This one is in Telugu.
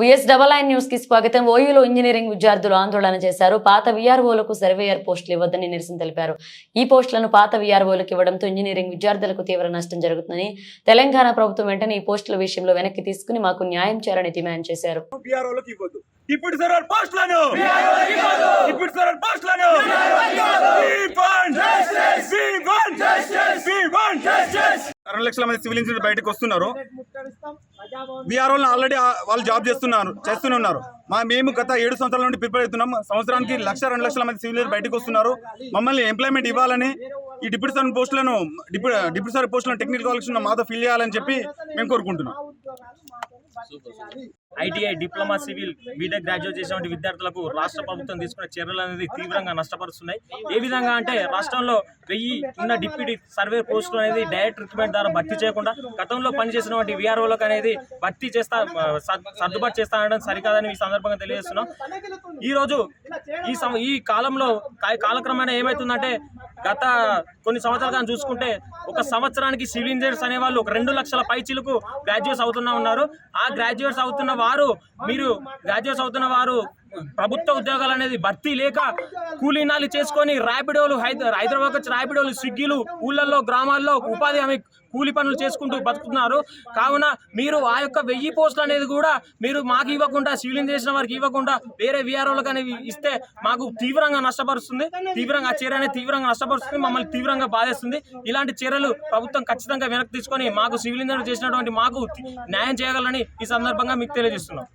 విఎస్ డబల్ ఐ న్యూస్కి స్వాగతం. ఓయూలో ఇంజనీరింగ్ విద్యార్థులు ఆందోళన చేశారు. పాత విఆర్ఓలకు సర్వేయర్ పోస్టులు ఇవ్వద్దని నిరసన తెలిపారు. ఈ పోస్టులను పాత విఆర్ఓలకు ఇవ్వడంతో ఇంజనీరింగ్ విద్యార్థులకు తీవ్ర నష్టం జరుగుతుందని తెలంగాణ ప్రభుత్వం వెంటనే ఈ పోస్టుల విషయంలో వెనక్కి తీసుకుని మాకు న్యాయం చేయాలని డిమాండ్ చేశారు. ఇప్పుడు సార్ పోస్టులను! ఇప్పుడు సార్ పోస్టులను! లక్షల మంది సివిల్ ఇంజనీర్ బయటకు వస్తున్నారు. బీఆర్ఓ ఆల్రెడీ వాళ్ళు జాబ్ చేస్తున్నారు చేస్తూనే ఉన్నారు మా మేము గత ఏడు సంవత్సరాల నుండి ప్రిపేర్ అవుతున్నాం. సంవత్సరానికి లక్ష రెండు లక్షల మంది సివిల్ ఇంజనీర్ బయటకు వస్తున్నారు. మమ్మల్ని ఎంప్లాయ్మెంట్ ఇవ్వాలని ఈ డిప్యూటీ సార్ పోస్టులను డిప్యూ డిప్యూటీ సార్ పోస్టులను టెక్నికల్ క్వాలిఫికేషన్ మాతో ఫిల్ చేయాలని చెప్పి మేము కోరుకుంటున్నాం. ITI diploma civil B Tech graduate చేసినటువంటి విద్యార్థులకు రాష్ట్ర ప్రభుత్వం తీసుకున్న చర్యలు అనేది తీవ్రంగా నష్టపరుస్తున్నాయి. ఏ విధంగా అంటే రాష్ట్రంలో వెయ్యి ఉన్న డిప్యూటీ సర్వే పోస్టులు అనేది డైరెక్ట్ రిక్రూట్మెంట్ ద్వారా భర్తీ చేయకుండా గతంలో పనిచేసినటువంటి విఆర్ఓలకు అనేది భర్తీ చేస్తా సర్దుబాటు చేస్తా అనడం సరికాదని ఈ సందర్భంగా తెలియజేస్తున్నాం. ఈరోజు ఈ సం- ఈ కాలంలో కాలక్రమేణా ఏమవుతుందంటే గత కొన్ని సంవత్సరాలుగా చూసుకుంటే ఒక సంవత్సరానికి సివిల్ ఇంజనీర్స్ అనే వాళ్ళు ఒక రెండు లక్షల పై గ్రాడ్యుయేట్స్ అవుతున్నా ఉన్నారు. ఆ గ్రాడ్యుయేట్స్ అవుతున్న వారు మీరు గ్రాడ్యుయేట్స్ అవుతున్న వారు ప్రభుత్వ ఉద్యోగాలు అనేది భర్తీ లేక కూలీనాలు చేసుకొని ర్యాపిడోలు హైద- హైదరాబాద్ వచ్చి ర్యాపిడోలు స్విగ్గీలు ఊళ్ళల్లో గ్రామాల్లో ఉపాధి హామీ కూలి పనులు చేసుకుంటూ బతుకుతున్నారు. కావున మీరు ఆ యొక్క వెయ్యి పోస్టులు అనేది కూడా మీరు మాకు ఇవ్వకుండా సివిల్ ఇంజనీర్ చేసిన వారికి ఇవ్వకుండా వేరే విఆర్ఓలకు అనేవి ఇస్తే మాకు తీవ్రంగా నష్టపరుస్తుంది. తీవ్రంగా ఆ అనేది తీవ్రంగా నష్టపరుస్తుంది. మమ్మల్ని తీవ్రంగా బాధేస్తుంది. ఇలాంటి చర్యలు ప్రభుత్వం ఖచ్చితంగా వెనక్కి తీసుకొని మాకు సివిల్ ఇంజనీర్ చేసినటువంటి మాకు న్యాయం చేయగలని ఈ సందర్భంగా మీకు తెలియజేస్తున్నాం.